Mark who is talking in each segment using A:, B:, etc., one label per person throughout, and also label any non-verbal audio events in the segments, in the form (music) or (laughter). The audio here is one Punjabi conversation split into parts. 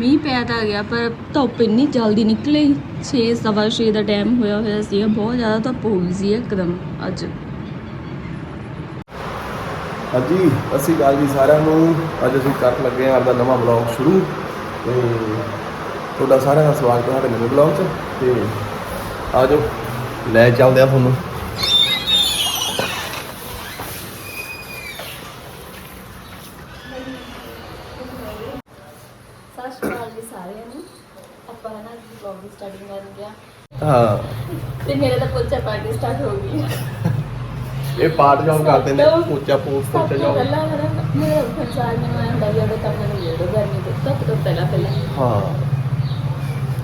A: ਮੀਂਹ ਪੈ ਤਾਂ ਗਿਆ, ਪਰ ਧੁੱਪ ਇੰਨੀ ਜਲਦੀ ਨਿਕਲੀ 6 ਸਵਾ ਛੇ ਦਾ ਟਾਈਮ ਹੋਇਆ ਹੋਇਆ ਸੀ ਬਹੁਤ ਜ਼ਿਆਦਾ ਧੁੱਪ ਹੋ ਗਈ ਸੀ ਇੱਕਦਮ ਅੱਜ।
B: ਹਾਂਜੀ ਅਸੀਂ ਗੱਲ ਜੀ ਸਾਰਿਆਂ ਨੂੰ। ਅੱਜ ਅਸੀਂ ਕਰਨ ਲੱਗੇ ਹਾਂ ਆਪਦਾ ਨਵਾਂ ਬਲੌਗ ਸ਼ੁਰੂ। ਤੇ ਤੁਹਾਡਾ ਸਾਰਿਆਂ ਦਾ ਸਵਾਗਤ ਹੈ ਸਾਡੇ ਨਵੇਂ ਬਲੌਗ 'ਚ। ਤੇ ਆਜੋ, ਲੈ ਚੱਲਦੇ ਆ ਤੁਹਾਨੂੰ
A: ਸਤਿ ਸ਼੍ਰੀ ਅਕਾਲ ਜੀ ਸਾਰਿਆਂ ਨੂੰ ਆਪਾਂ ਨਾ ਅੱਜ ਵਲੌਗ ਦੀ ਸਟਾਰਟਿੰਗ ਕਰਨ ਗਿਆ
B: ਹਾਂ।
A: ਤੇ ਮੇਰੇ ਤਾਂ ਪੋਚਾ ਪਾਰਟੀ ਸਟਾਰਟ ਹੋ ਗਈ।
B: ਇਹ ਪਾਰਟ ਜਾਉਂ ਕਰਦੇ ਨੇ
A: ਸਭ
B: ਉੱਚਾ ਪੋਸਟ
A: ਸਭ
B: ਤੇ
A: ਤੋਂ
B: ਜਾਓ
A: ਪਹਿਲਾਂ ਮੇਰਾ ਮੇਰਾ ਨੇ ਮੈਂ ਹੁੰਦਾ ਵੀ ਉਹਦੇ ਕੰਮ ਨੂੰ ਜਿਹੜਾ ਗਰਮੀ ਤੋਂ ਧੁੱਪ ਤੋਂ ਪਹਿਲਾਂ ਪਹਿਲਾਂ।
B: ਹਾਂ।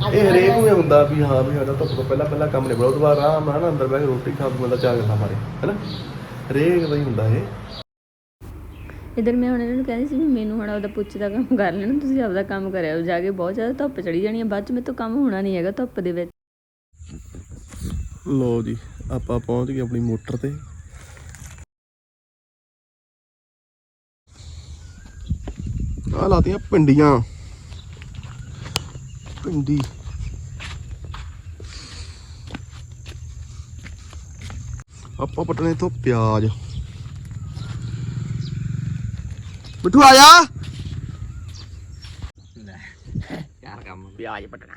A: ਅੱਜ
B: ਇਹ ਹਰੇਕ ਨੂੰ ਇਹ ਹੁੰਦਾ ਵੀ ਹਾਂ ਵੀ ਸਾਡਾ ਧੁੱਪ ਤੋਂ ਪਹਿਲਾਂ ਪਹਿਲਾਂ ਕੰਮ ਨਿਬੜੋ ਤੋਂ ਬਾਅਦ ਆਰਾਮ ਨਾਲ ਨਾ ਅੰਦਰ ਬਹਿ ਕੇ ਰੋਟੀ ਖਾ ਕੇ ਬੰਦਾ ਚਾਹ ਗੱਲਾਂ ਮਾਰੇ ਹੈਨਾ? ਹਰੇਕ ਦਾ ਹੀ ਹੁੰਦਾ ਇਹ।
A: ਇਧਰ ਮੈਂ ਹੁਣ ਇਹਨਾਂ ਨੂੰ ਕਹਿੰਦੀ ਸੀ ਵੀ ਮੈਨੂੰ ਹੁਣ ਆਪਦਾ ਪੁੱਛ ਦਾ ਕੰਮ ਕਰ ਲੈਣਾ ਤੁਸੀਂ ਆਪਦਾ ਕੰਮ ਕਰਿਆ ਜਾ ਕੇ ਬਹੁਤ ਜ਼ਿਆਦਾ ਧੁੱਪ ਚੜੀ ਜਾਣੀ ਹੈ ਬਾਅਦ ਚ ਮੇਰੇ ਤੋਂ ਕੰਮ ਹੋਣਾ ਨਹੀਂ ਹੈਗਾ ਧੁੱਪ ਦੇ ਵਿੱਚ।
B: ਲੋ ਜੀ ਆਪਾਂ ਪਹੁੰਚ ਗਏ ਆਪਣੀ ਮੋਟਰ ਤੇ। ਆ ਲਾਤੀਆਂ ਪਿੰਡੀਆਂ ਪਿੰਡੀ ਆਪਾਂ ਪਟਣੇ ਤੋਂ ਪਿਆਜ਼। ਬਿੱਠੂ ਆ ਜਾ।
C: ਯਾਰ ਕੰਮ ਪਿਆਜ ਪਟਣਾ।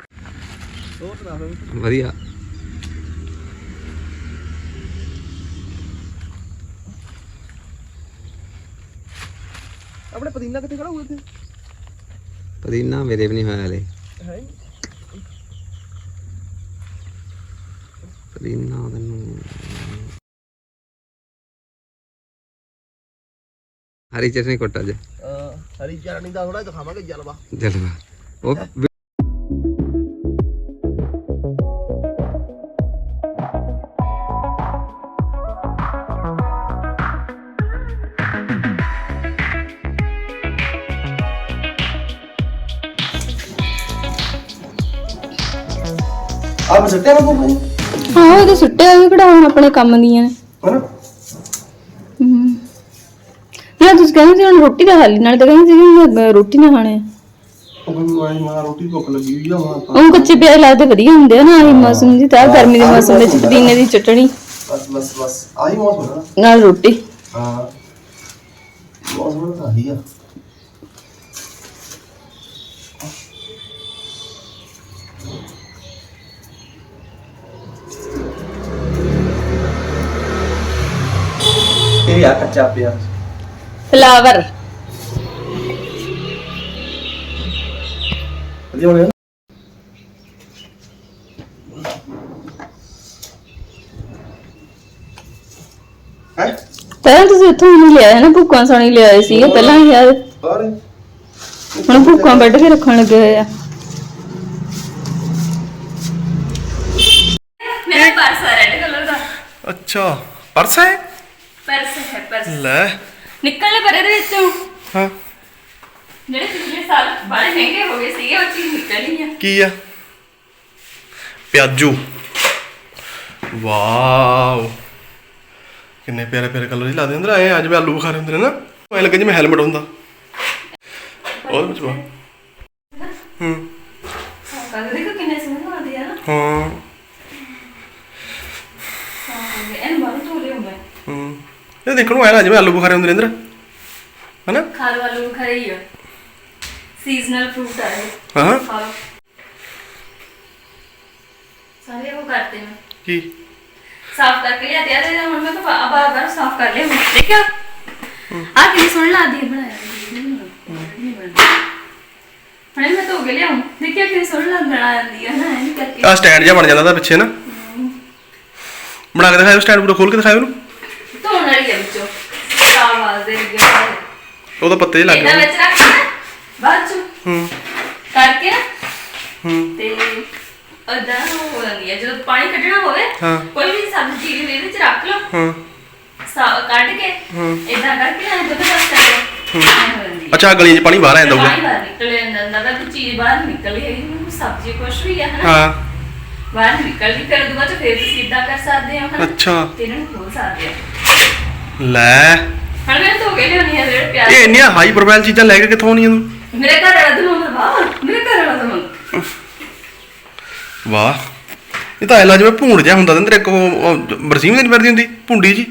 C: ਵਧੀਆ।
B: ਆਪਣੇ ਪਦੀਨਾ ਕਿੱਥੇ ਖੜਾ ਹੋਇਆ ਇੱਥੇ?
C: ਪੁਦੀਨਾ ਮੇਰੇ ਵੀ ਨਹੀਂ ਹੋਇਆ ਹਲੇ।
B: ਹੈ
C: ਪੁਦੀਨਾ ਤੈਨੂੰ ਹਰੀ ਚਟਨੀ ਕੋਟਾ ਜੇ
B: ਹਰੀ ਚਟਨੀ ਦਾ ਥੋੜਾ ਦਿਖਾਵਾਂਗੇ ਜਲਵਾ।
C: ਜਲਵਾ। ਉਹ
B: ਆਪ ਸੱਟੇ ਨਾ ਕੋਈ?
A: ਹਾਂ ਉਹ ਤਾਂ ਸੁੱਟੇ ਹੋਏ ਕਿਹੜਾ ਹੁਣ ਆਪਣੇ ਕੰਮ ਦੀਆਂ ਨੇ।
B: ਹਨਾ
A: ਹੂੰ ਨਾ ਤੁਸੀਂ ਕਹਿੰਦੇ ਸੀ ਹੁਣ ਰੋਟੀ ਦਾ ਹਾਲੀ ਨਾਲ ਤਾਂ ਕਹਿੰਦੇ ਸੀ ਕਿ ਰੋਟੀ ਨਾ ਖਾਣੇ।
B: ਉਹ ਮੈਨੂੰ ਆਈ ਮਾਂ ਰੋਟੀ ਭੁੱਖ ਲੱਗੀ ਹੋਈ ਆ ਮਾਂ
A: ਉਹ ਕੱਚੇ ਪਿਆਜ਼ ਲੱਗਦੇ ਵਧੀਆ ਹੁੰਦੇ ਆ ਨਾ ਇਹ ਮੌਸਮ ਦੀ ਤਾਂ ਗਰਮੀ ਦੇ ਮੌਸਮ ਵਿੱਚ ਪੁਦੀਨੇ ਦੀ ਚਟਣੀ।
B: ਬਸ ਬਸ ਬਸ ਆਹੀ ਮੌਸਮ ਹੈ ਨਾ
A: ਨਾਲ ਰੋਟੀ।
B: ਹਾਂ। ਮੌਸਮ ਤਾਂ ਆਹੀ ਆ। ਇਹ ਆ ਕੱਚਾ ਪਿਆਜ਼
A: ਫਲਾਵਰ
B: ਵਧੀਆ ਹੋ ਹੈ?
A: ਪਹਿਲਾਂ ਤੁਸੀਂ ਉੱਥੋਂ ਨਹੀਂ ਲਿਆ ਹੈ ਨਾ ਭੁੱਕਾਂ ਸਾਣੀ ਲਿਆਏ ਸੀਗੇ ਪਹਿਲਾਂ ਯਾਰ
B: ਔਰ
A: ਹੁਣ ਭੁੱਕਾਂ ਵੱਢ ਕੇ ਰੱਖਣ ਲੱਗੇ ਹੋਏ ਆ। ਮੇਰਾ ਪਰਸ ਹੈ ਰੈੱਡ ਕਲਰ ਦਾ।
B: ਅੱਛਾ ਪਰਸ ਹੈ
A: ਪਰਸ ਹੈ ਪਰਸ।
B: ਲੈ।
A: ਨਿਕਲਣੇ ਪਰੇ ਦੇ ਵਿੱਚੋਂ।
B: ਹਾਂ।
A: ਜਿਹੜੇ ਪਿਛਲੇ ਸਾਲ ਬੜੇ ਮਹਿੰਗੇ ਹੋ ਗਏ ਸੀਗੇ ਉਹ ਚੀਜ਼ ਨਿਕਲੀ ਆ।
B: ਕੀ ਆ? ਪਿਆਜੂ। ਵਾਓ। ਕਿੰਨੇ ਪਿਆਰੇ ਪਿਆਰੇ ਕਲਰ ਹੀ ਲਾਦੇ ਅੰਦਰ ਆਏ ਅੱਜ ਵੀ ਆਲੂ ਬੁਖਾਰੇ ਹੁੰਦੇ ਨੇ ਨਾ। ਐ ਲੱਗੇ ਜਿਵੇਂ ਹੈਲਮਟ ਹੁੰਦਾ। ਉਹਦੇ ਵਿੱਚ ਵਾ ਹੂੰ
A: ਕਦੇ ਦੇਖੋ ਕਿੰਨੇ ਸੋਹਣੇ ਲੱਗਦੇ ਆ ਨਾ।
B: ਹਾਂ
A: ਹਾਂ ਇਹਨੂੰ ਬਾਹਰ ਤੋਂ ਲਿਓ ਮੈਂ
B: ਹੂੰ ਇਹ ਦੇਖਣ ਨੂੰ ਐ ਲੱਗ ਜਿਵੇਂ ਆਲੂ ਬੁਖਾਰੇ ਹੁੰਦੇ ਨੇ ਅੰਦਰ। ਹਨਾ?
A: ਖਾ ਲਓ ਆਲੂ ਖਾ ਰਹੀ ਆ। ਸੀਜ਼ਨਲ ਫਰੂਟ ਆ ਇਹ।
B: ਹਾਂ।
A: ਸਾਰੇ ਉਹ ਕਰਤੇ ਮੈਂ
B: ਕੀ?
A: ਸਾਫ਼ ਕਰਕੇ ਲਿਆ ਤੇ ਹੁਣ ਮੈਂ ਤਾਂ ਬਾਰ ਬਾਰ ਸਾਫ਼ ਕਰ ਲਿਆ ਦੇਖਿਆ? ਆ ਕਿੰਨੀ ਸੋਹਣੀ ਲੱਗਦੀ ਹੈ ਬਣਾਇਆ ਹੁਣ ਮੈਂ ਧੋ ਕੇ ਲਿਆਉਂ ਦੇਖਿਆ ਕਿੰਨੀ ਸੋਹਣੀ ਲੱਗ ਬਣਾ ਜਾਂਦੀ ਹੈ ਨਾ ਇਹ ਕਰਕੇ।
B: ਆ ਸਟੈਂਡ ਜਿਹਾ ਬਣ ਜਾਂਦਾ ਦਾ ਪਿੱਛੇ ਨਾ। ਬਣਾ ਕੇ ਦਿਖਾਓ ਸਟੈਂਡ ਪੂਰਾ ਖੋਲ ਕੇ ਦਿਖਾਓ ਇਹਨੂੰ
A: ਹੈ ਵਿੱਚੋਂ। ਵਾਸਦੇ
B: ਉਹਦਾ ਪੱਤੇ ਲੱਗ
A: ਇਹਨਾਂ
B: ਗਏ।
A: ਵਿੱਚ ਰੱਖ ਨਾ ਬਾਅਦ ਚ।
B: ਹੂੰ।
A: ਕਰਕੇ ਨਾ।
B: ਹੂੰ।
A: ਤੇ ਅਦਾਂ ਹੋ ਜਾਂਦੀ ਹੈ ਜਦੋਂ ਪਾਣੀ ਕੱਢਣਾ ਹੋਵੇ
B: ਹਾਂ।
A: ਕੋਈ ਵੀ ਸਬਜ਼ੀ ਚੀਜ਼ ਇਹਦੇ ਵਿੱਚ ਰੱਖ ਲਓ।
B: ਹਾਂ।
A: ਸਾ- ਕੱਢ ਕੇ ਇਦਾਂ ਕਰਕੇ ਨਾ ਦੁੱਧ ਬਸ ਕਰ
B: ਅੱਛਾ ਗਲੀ 'ਚ ਪਾਣੀ ਬਾਹਰ ਆ ਜਾਂਦਾ ਹੋਊਗਾ।
A: ਪਾਣੀ ਬਾਹਰ ਨਿਕਲ ਜਾਂਦਾ ਹੁੰਦਾ ਤਾਂ ਕੋਈ ਚੀਜ਼ ਬਾਹਰ ਨਿਕਲ ਗਈ ਸਬਜ਼ੀ ਕੁਛ ਵੀ ਹੈ ਹਨਾ।
B: ਹਾਂ।
A: ਬਾਹਰ ਨਿਕਲ ਗਈ ਫਿਰ ਦੁਬਾਰਾ ਫਿਰ ਤੁਸੀਂ ਇਦਾਂ ਕਰ ਸਕਦੇ ਹੋ ਹਨਾ।
B: ਅੱਛਾ।
A: ਤੇ ਇਹਨਾਂ ਨੂੰ ਖੋਲ ਸਕਦੇ ਹੋ।
B: ਲੈ।
A: ਹੁਣ ਧੋ ਕੇ ਲਿਆਉਣੀ ਹੈ ਜਿਹੜੇ ਪਿਆਜ਼
B: ਇਹ ਇੰਨੀਆਂ ਹਾਈ ਪ੍ਰੋਫਾਈਲ ਚੀਜ਼ਾਂ ਲੈ ਕੇ ਕਿੱਥੋਂ ਆਉਣੀਆਂ ਤੂੰ?
A: ਮੇਰੇ ਘਰ ਵਾਲਾ ਧੋਣਾ ਵਾ ਮੇਰੇ ਘਰ
B: ਵਾਹ। ਇਹ ਤਾਂ ਐਲਾ ਜਿਵੇਂ ਭੂੰਡ ਜਿਹਾ ਹੁੰਦਾ ਤੇਰੇ ਕੋ ਬਰਸੀਮ ਨਹੀਂ ਫਿਰਦੀ ਹੁੰਦੀ ਭੁੰਡੀ ਜੀ।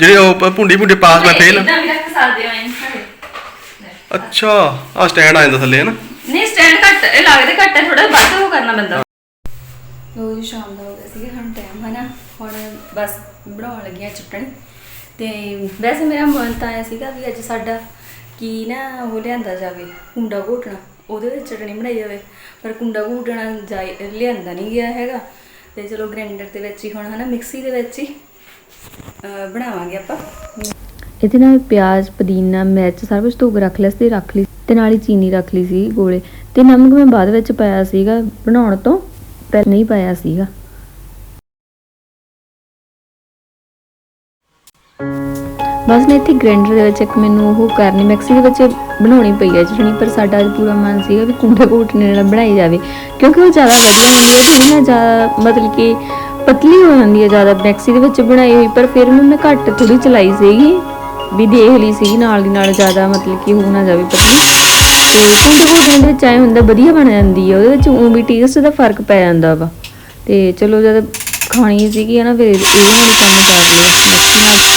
B: ਜਿਹੜੇ ਉਹ ਭੁੰਡੀ ਭੁੰਡੀ ਪਾਸ ਮੈਂ ਫੇਲ
A: ਇਦਾਂ ਵੀ ਰੱਖ ਸਕਦੇ ਹੋ ਐਂ ਘਰੇ।
B: ਅੱਛਾ ਆ ਸਟੈਂਡ ਆ ਜਾਂਦਾ ਥੱਲੇ ਹੈ ਨਾ
A: ਨਹੀਂ ਸਟੈਂਡ ਘੱਟ ਇਹ ਲੱਗਦੇ ਘੱਟ ਹੈ ਥੋੜਾ ਵੱਧ ਉਹ ਕਰਨਾ ਲੋ ਜੀ ਸ਼ਾਮ ਦਾ ਹੋ ਗਿਆ ਸੀਗਾ ਹੁਣ ਟਾਈਮ ਹੈ ਨਾ ਹੁਣ ਬਸ ਬਣਾਉਣ ਲੱਗੀਆਂ ਚਟਣੀ। ਤੇ ਵੈਸੇ ਮੇਰਾ ਮਨ ਤਾਂ ਆਇਆ ਸੀਗਾ ਵੀ ਅੱਜ ਸਾਡਾ ਕੀ ਨਾ ਉਹ ਲਿਆਂਦਾ ਜਾਵੇ ਕੁੰਡਾ ਘੋਟਣਾ ਉਹਦੇ ਵਿੱਚ ਚਟਣੀ ਬਣਾਈ ਜਾਵੇ ਪਰ ਕੁੰਡਾ ਘੋਟਣਾ ਜਾਈ ਲਿਆਂਦਾ ਨਹੀਂ ਗਿਆ ਹੈਗਾ। ਤੇ ਚਲੋ ਗ੍ਰਾਈਂਡਰ ਦੇ ਵਿੱਚ ਹੀ ਹੁਣ ਹਨਾ ਮਿਕਸੀ ਦੇ ਵਿੱਚ ਹੀ ਅਹ, ਬਣਾਵਾਂਗੇ ਆਪਾਂ।
D: ਇਹਦੇ ਨਾਲ ਪਿਆਜ਼ ਪੁਦੀਨਾ ਮਿਰਚ ਸਾਰਾ ਕੁਝ ਧੋ ਕੇ ਰੱਖ ਲਿਆ ਸੀ ਰੱਖ ਲਈ ਤੇ ਨਾਲ ਹੀ ਚੀਨੀ ਰੱਖ ਲਈ ਸੀ ਗੋਲੇ। ਤੇ ਨਮਕ ਮੈਂ ਬਾਅਦ ਵਿੱਚ ਪਾਇਆ ਸੀਗਾ ਬਣਾਉਣ ਤੋਂ ਪਹਿਲਾਂ ਨਹੀਂ ਪਾਇਆ ਸੀਗਾ। ਬਸ ਮੈਂ ਇੱਥੇ ਗ੍ਰੈਂਡਰ ਦੇ ਵਿੱਚ ਇੱਕ ਮੈਨੂੰ ਉਹ ਕਰਨੀ ਮਿਕਸੀ ਦੇ ਵਿੱਚ ਬਣਾਉਣੀ ਪਈ ਹੈ ਚਟਣੀ ਪਰ ਸਾਡਾ ਅੱਜ ਪੂਰਾ ਮਨ ਸੀਗਾ ਵੀ ਕੁੰਡੇ ਘੋਟਣੇ ਨਾਲ ਬਣਾਈ ਜਾਵੇ, ਕਿਉਂਕਿ ਉਹ ਜ਼ਿਆਦਾ ਵਧੀਆ ਹੁੰਦੀ ਹੈ ਥੋੜੀ ਨਾ ਜ਼ਿਆਦਾ ਮਤਲਬ ਕਿ ਪਤਲੀ ਹੋ ਜਾਂਦੀ ਹੈ ਜ਼ਿਆਦਾ ਮਿਕਸੀ ਦੇ ਵਿੱਚ ਬਣਾਈ ਹੋਈ, ਪਰ ਫਿਰ ਵੀ ਮੈਂ ਘੱਟ ਥੋੜੀ ਚਲਾਈ ਸੀਗੀ, ਵੀ ਦੇਖ ਲਈ ਸੀ ਨਾਲ ਦੀ ਨਾਲ ਜ਼ਿਆਦਾ ਮਤਲਬ ਕਿ ਹੋ ਨਾ ਜਾਵੇ ਪਤਲੀ। ਤੇ ਕੁੰਡੇ ਘੋਟਣੇ ਦੇ ਵਿੱਚ ਐ ਹੁੰਦਾ ਵਧੀਆ ਬਣ ਜਾਂਦੀ ਹੈ, ਉਹਦੇ ਵਿੱਚ ਉਹ ਵੀ ਟੇਸਟ ਦਾ ਫ਼ਰਕ ਪੈ ਜਾਂਦਾ ਵਾ। ਤੇ ਚਲੋ ਜਦ ਖਾਣੀ ਸੀਗੀ ਹੈ ਨਾ, ਫਿਰ ਇਹ ਨਾਲ ਕੰਮ ਕਰ ਲਿਆ ਮਿਕਸੀ ਨਾਲ।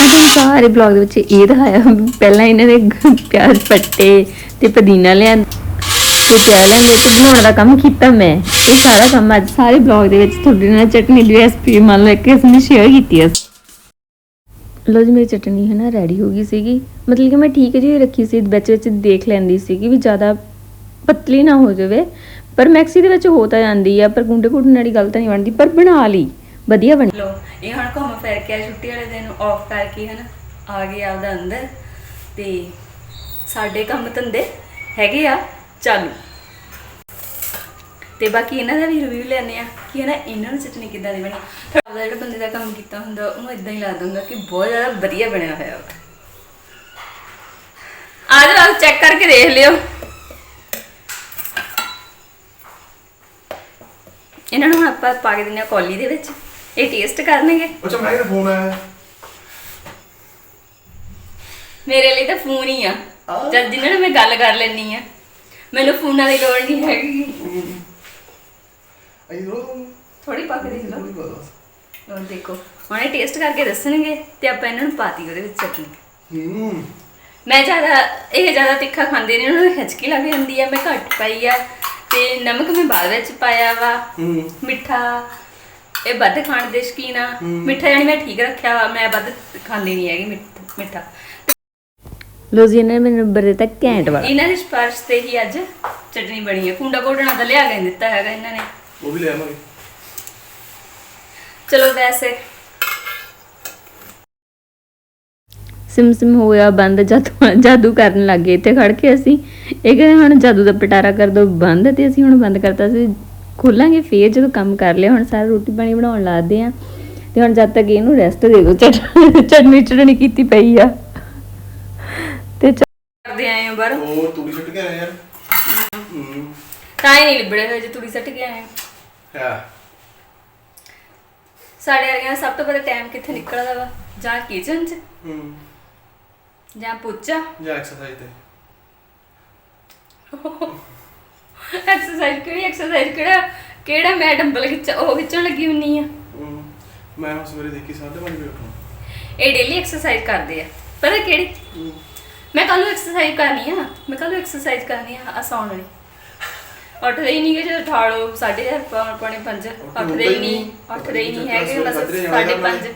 D: ਅੱਜ ਅਸੀਂ ਸਾਰੇ ਬਲੌਗ ਦੇ ਵਿੱਚ ਇਹ ਦਿਖਾਇਆ। ਵੀ ਪਹਿਲਾਂ ਇਹਨਾਂ ਨੇ ਗ- ਪਿਆਜ਼ ਪੱਟੇ ਤੇ ਪੁਦੀਨਾ ਲਿਆ ਤੇ ਪਿਆਜ਼ ਲਿਆਂਦੇ ਵਿੱਚ ਬਣਾਉਣ ਦਾ ਕੰਮ ਕੀਤਾ ਮੈਂ। ਇਹ ਸਾਰਾ ਕੰਮ ਅੱਜ ਸਾਰੇ ਬਲੌਗ ਦੇ ਵਿੱਚ ਤੁਹਾਡੇ ਨਾਲ ਚਟਨੀ ਦੀ ਰੈਸਪੀ ਮੰਨ ਲਓ ਕਿ ਅਸੀਂ ਸ਼ੇਅਰ ਕੀਤੀ ਹੈ ਲੋ ਜੀ, ਮੇਰੀ ਚਟਨੀ ਹੈ ਨਾ ਰੈਡੀ ਹੋ ਗਈ ਸੀਗੀ। ਮਤਲਬ ਕਿ ਮੈਂ ਠੀਕ ਜਿਹੀ ਰੱਖੀ ਸੀ, ਵਿੱਚ ਵਿੱਚ ਦੇਖ ਲੈਂਦੀ ਸੀਗੀ ਵੀ ਜ਼ਿਆਦਾ ਪਤਲੀ ਨਾ ਹੋ ਜਾਵੇ। ਪਰ ਮੈਕਸੀ ਦੇ ਵਿੱਚ ਹੋ ਤਾਂ ਜਾਂਦੀ ਆ, ਪਰ ਗੁੰਡੇ ਘੁੰਡਣ ਵਾਲੀ ਗੱਲ ਤਾਂ ਨਹੀਂ ਬਣਦੀ। ਪਰ ਬਣਾ ਲਈ। ਵਧੀਆ ਬਣੀ।
A: ਲੋ ਇਹ ਹੁਣ ਘੁੰਮ ਫਿਰ ਕੇ ਆਏ, ਛੁੱਟੀ ਵਾਲੇ ਦਿਨ ਆਫ ਕਰਕੇ ਹਨ, ਆ ਗਏ ਆਪਦਾ ਅੰਦਰ। ਤੇ ਸਾਡੇ ਕੰਮ ਧੰਦੇ ਹੈਗੇ ਆ, ਚਾਲੂ। ਤੇ ਬਾਕੀ ਇਹਨਾਂ ਦਾ ਵੀ ਰਿਵਿਊ ਲੈਣੇ ਆ, ਕਿ ਹਨਾ, ਇਹਨਾਂ ਨੂੰ ਚਟਨੀ ਕਿੱਦਾਂ ਦੀ ਬਣੀ। ਆਪਦਾ ਜਿਹੜਾ ਬੰਦੇ ਦਾ ਕੰਮ ਕੀਤਾ ਹੁੰਦਾ, ਉਹਨੂੰ ਇਦਾਂ ਹੀ ਲੱਗਦਾ ਹੁੰਦਾ ਕਿ ਬਹੁਤ ਜ਼ਿਆਦਾ ਵਧੀਆ ਬਣਿਆ ਹੋਇਆ ਵਾ। ਆ ਜਾਓ ਚੈੱਕ ਕਰਕੇ ਦੇਖ ਲਿਓ। ਇਹਨਾਂ ਨੂੰ ਹੁਣ ਆਪਾਂ ਪਾ ਕੇ ਦਿੰਦੇ ਆ ਕੌਲੀ ਦੇ ਵਿੱਚ। ਇਹ ਟੇਸਟ ਕਰਨਗੇ?
B: ਅੱਛਾ ਮੈਂ ਇਹਦਾ ਫੋਨ ਆਇਆ।
A: ਮੇਰੇ ਲਈ ਤਾਂ ਫੋਨ ਹੀ ਆ। ਜਦ ਜਿੰਨਾਂ ਨਾਲ ਮੈਂ ਗੱਲ ਕਰ ਲੈਣੀ ਆ। ਮੈਨੂੰ ਫੋਨਾਂ ਦੀ ਲੋੜ ਨਹੀਂ ਹੈਗੀ।
B: ਅਈ ਰੋ।
A: ਥੋੜੀ ਪਾ ਕੇ ਦੇਖ ਲਓ। ਲਓ। ਦੇਖੋ। ਹੁਣ ਇਹ ਟੇਸਟ ਕਰਕੇ ਦੱਸਣਗੇ ਤੇ ਆਪਾਂ ਇਹਨਾਂ ਨੂੰ ਪਾਤੀ ਉਹਦੇ ਵਿੱਚ ਚਟਨੀ।
B: ਹੂੰ।
A: ਮੈਂ ਜ਼ਿਆਦਾ ਇਹ ਜ਼ਿਆਦਾ ਤਿੱਖਾ ਖਾਂਦੇ ਨੇ ਉਹਨਾਂ ਨੂੰ ਹਿਚਕੀ ਲੱਗ ਜਾਂਦੀ ਆ। ਮੈਂ ਘੱਟ ਪਾਈ ਆ। ਤੇ ਨਮਕ ਮੈਂ ਬਾਅਦ ਵਿੱਚ ਪਾਇਆ ਵਾ।
B: ਹੂੰ।
A: ਮਿੱਠਾ। ਇਹ ਵੱਧ ਖਾਣ ਦੇ ਸ਼ਕੀਨ ਆ। ਮਿੱਠਾ ਜਾਨੀ ਮੈਂ ਠੀਕ ਰੱਖਿਆ ਵਾ ਮੈਂ ਵੱਧ ਖਾਂਦੀ ਨਹੀਂ ਹੈਗੀ ਮਿੱਠ- ਮਿੱਠਾ।
D: ਲੋ ਜੀ ਇਹਨਾਂ ਨੇ ਮੈਨੂੰ ਨੰਬਰ ਦਿੱਤਾ ਘੈਂਟ ਵਾਲਾ।
A: ਇਹਨਾਂ ਦੇ ਸਪਾਰਸ਼ ਤੇ ਹੀ ਅੱਜ ਚਟਨੀ ਬਣੀ ਹੈ ਕੁੰਡਾ ਘੋਟਣਾ ਤਾਂ ਲਿਆ ਕੇ ਦਿੱਤਾ ਹੈਗਾ ਇਹਨਾਂ ਨੇ।
B: ਉਹ ਵੀ ਲੈ ਆਵਾਂਗੇ।
A: ਚਲੋ ਵੈਸੇ।
D: ਸਿਮ ਸਿਮ ਹੋਇਆ ਬੰਦ ਜਾਦੂ ਜਾਦੂ ਕਰਨ ਲੱਗ ਗਏ। ਇੱਥੇ ਖੜ ਕੇ ਅਸੀਂ। ਇਹ ਕਹਿੰਦੇ ਹੁਣ ਜਾਦੂ ਦਾ ਪਟਾਰਾ ਕਰ ਦੋ ਬੰਦ ਤੇ ਅਸੀਂ ਹੁਣ ਬੰਦ ਕਰਤਾ ਸੀ। ਖੋਲਾਂਗੇ ਫੇਰ ਜਦੋਂ ਕੰਮ ਕਰ ਲਿਆ ਹੁਣ ਸਾਰਾ ਰੋਟੀ ਪਾਣੀ ਬਣਾਉਣ ਲੱਗਦੇ ਆ। ਤੇ ਹੁਣ ਜਦ ਤੱਕ ਇਹਨੂੰ ਰੈਸਟ ਦੇ ਦਿਓ ਚਟ- ਚਟਨੀ ਚਟਣੀ ਕੀਤੀ ਪਈ ਆ। ਤੇ
A: ਕਰਦੇ ਆਏ ਆ ਬਾਹਰ।
B: ਉਹ ਤੂੜੀ ਛੱਟ ਕੇ ਆਇਆ? ਯਾਰ ਹੂੰ
A: ਤਾਂ ਹੀ ਨਹੀਂ ਲਿਬੜੇ ਹੋਏ ਜੇ ਤੁੜੀ ਸੱਟ ਕੇ ਆਏ ਆ।
B: ਹੈ।
A: ਸਾਡੇ ਵਰਗਿਆਂ ਦਾ ਸਭ ਤੋਂ ਪਹਿਲਾਂ ਟਾਈਮ ਕਿੱਥੇ ਨਿਕਲਦਾ ਵਾ? ਜਾਂ ਕਿਚਨ 'ਚ?
B: ਹੂੰ
A: ਜਾਂ ਪੁੱਚਾ?
B: ਜਾਂ ਐਕਸਰਸਾਈਜ਼ ਤੇ। (laughs)
A: ਐਕਸਰਸਾਈਜ਼ ਕਿਹੜੀ ਐਕਸਰਸਾਈਜ਼ ਕਿਹੜਾ ਕਿਹੜਾ ਮੈਂ ਡੰਬਲ ਖਿੱਚ ਉਹ ਖਿੱਚਣ ਲੱਗੀ ਹੁੰਨੀ ਆ।
B: ਮੈਂ ਹੁਣ ਸਵੇਰੇ ਦੇਖੀ 5:30 ਵਜੇ ਉੱਠਣਾ।
A: ਇਹ ਡੇਲੀ ਐਕਸਰਸਾਈਜ਼ ਕਰਦੇ ਆ। ਪਤਾ ਕਿਹੜੀ? ਮੈਂ ਕੱਲ ਨੂੰ ਐਕਸਰਸਾਈਜ਼ ਕਰਨੀ ਆ। ਮੈਂ ਕੱਲ ਨੂੰ ਐਕਸਰਸਾਈਜ਼ ਕਰਨੀ ਆ ਆ ਸੌਣ ਵਾਲੀ। ਉੱਠਦੇ ਹੀ ਨਹੀਂ ਗੇ ਜਦੋਂ ਠਾੜੋ ਸਾਢੇ ਚਾਰ, ਪੌ- ਪੌਣੇ 5 ਉੱਠਦੇ ਹੀ ਨਹੀਂ ਉੱਠਦੇ ਹੀ ਨਹੀਂ ਹੈਗੇ ਬਸ ਸਾਢੇ 5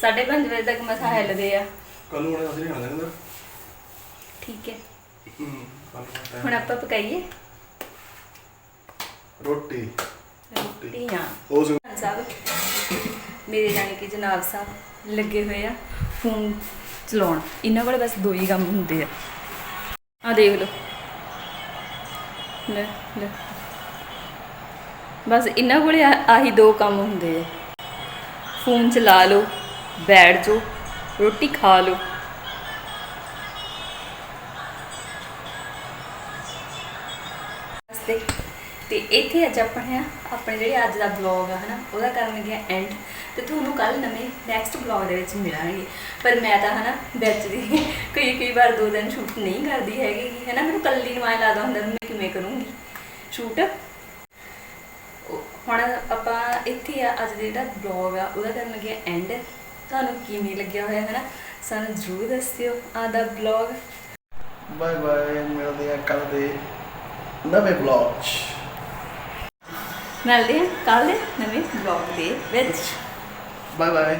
A: ਸਾਢੇ 5 ਵਜੇ ਤੱਕ ਮਸਾ ਹਿੱਲਦੇ ਆ।
B: ਕੱਲ ਨੂੰ ਖਾਣਾ ਕਹਿੰਦਾ।
A: ਠੀਕ ਹੈ।
B: ਨੂੰ
A: ਹੁਣ ਆਪਾਂ ਪਕਾਈਏ।
B: ਰੋਟੀ।
A: ਰੋਟੀਆਂ। ਸਾਹਿਬ ਮੇਰੇ ਜਾਣੀ ਕਿ ਜਨਾਬ ਸਾਹਿਬ ਲੱਗੇ ਹੋਏ ਆ ਫੋਨ ਚਲਾਉਣ। ਇਹਨਾਂ ਕੋਲੇ ਬਸ ਦੋ ਹੀ ਕੰਮ ਹੁੰਦੇ ਆ। ਆ ਦੇਖ ਲਓ। ਲੈ ਲੈ। ਬਸ ਇਹਨਾਂ ਕੋਲੇ ਆਹੀ ਦੋ ਕੰਮ ਹੁੰਦੇ ਆ। ਫੋਨ ਚਲਾ ਲਓ ਬੈਠ ਜਾਓ ਰੋਟੀ ਖਾ ਲਓ। ਤੇ ਤੇ ਇੱਥੇ ਅੱਜ ਆਪਣੇ ਆਪਣੇ ਜਿਹੜੇ ਅੱਜ ਦਾ ਬਲੌਗ ਆ, ਹਨਾ, ਉਹਦਾ ਕਰਨ ਲੱਗੇ ਆ ਐਂਡ ਤੇ ਤੁਹਾਨੂੰ ਕੱਲ ਨਵੇਂ ਨੈਕਸਟ ਬਲੌਗ ਦੇ ਵਿੱਚ ਮਿਲਾਂਗੇ। ਪਰ ਮੈਂ ਤਾਂ, ਹਨਾ, ਵਿੱਚ ਦੀ ਕਈ ਕਈ ਵਾਰ ਦੋ ਦਿਨ ਸ਼ੂਟ ਨਹੀਂ ਕਰਦੀ ਹੈਗੀ, ਹਨਾ, ਮੈਨੂੰ ਕੱਲੀ ਨੂੰ ਐ ਲੱਗਦਾ ਹੁੰਦਾ ਮੈਂ ਕਿਵੇਂ ਕਰੂੰਗੀ। ਸ਼ੂਟ ਹੁਣ ਆਪਾਂ ਇੱਥੇ ਆ, ਅੱਜ ਦੇ ਜਿਹੜਾ ਬਲੌਗ ਆ, ਉਹਦਾ ਕਰਨ ਲੱਗੇ ਆ ਐਂਡ ਤੁਹਾਨੂੰ ਕਿਵੇਂ ਲੱਗਿਆ ਹੋਇਆ, ਹਨਾ, ਸਾਨੂੰ ਜ਼ਰੂਰ ਦੱਸਿਓ ਆਦਾ ਬਲੌਗ
B: ਬਾਏ ਬਾਏ ਮਿਲਦੇ ਆ ਕੱਲ ਦੇ ਨਵੇਂ ਬਲੌਗ
A: ਮਿਲਦੇ ਹਾਂ ਕੱਲ ਦੇ ਨਵੇਂ ਵਲੌਗ ਦੇ ਵਿੱਚ।
B: Bye bye